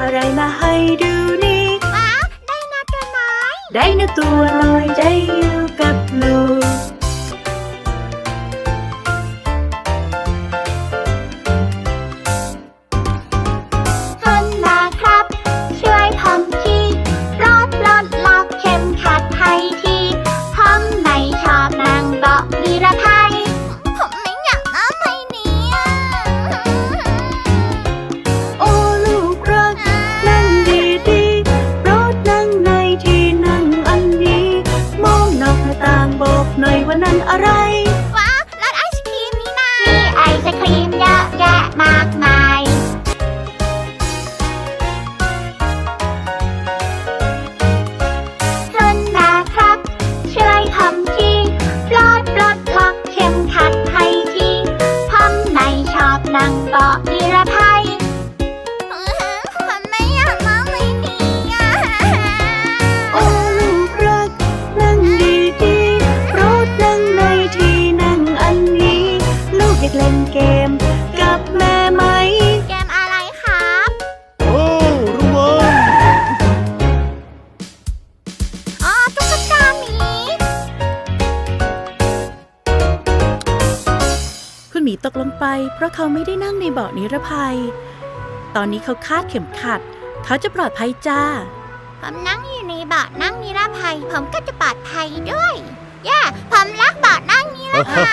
อะไรมาให้ดูนี่ว้าวได้นาตัวน้อย ไดโนตัวลอยใจอยู่กับลูก อยว่านั่นอะไร ว้าวรถไอศครีมนี่นามีไอศครีมเยอะแยะมากมายทนมาครับ ช่วยทำทีปลดปลดล็อกเข็มขัดให้ทีผมไม่ชอบนั่งเบาะนิรภัย หมีตกลงไป เพราะเขาไม่ได้นั่งในเบาะนิรภัย ตอนนี้เขาคาดเข็มขัด เขาจะปลอดภัยจ้า ผมนั่งอยู่ในเบาะนั่งนิรภัย ผมก็จะปลอดภัยด้วย ย่า ผมรักเบาะนั่งนิรภัย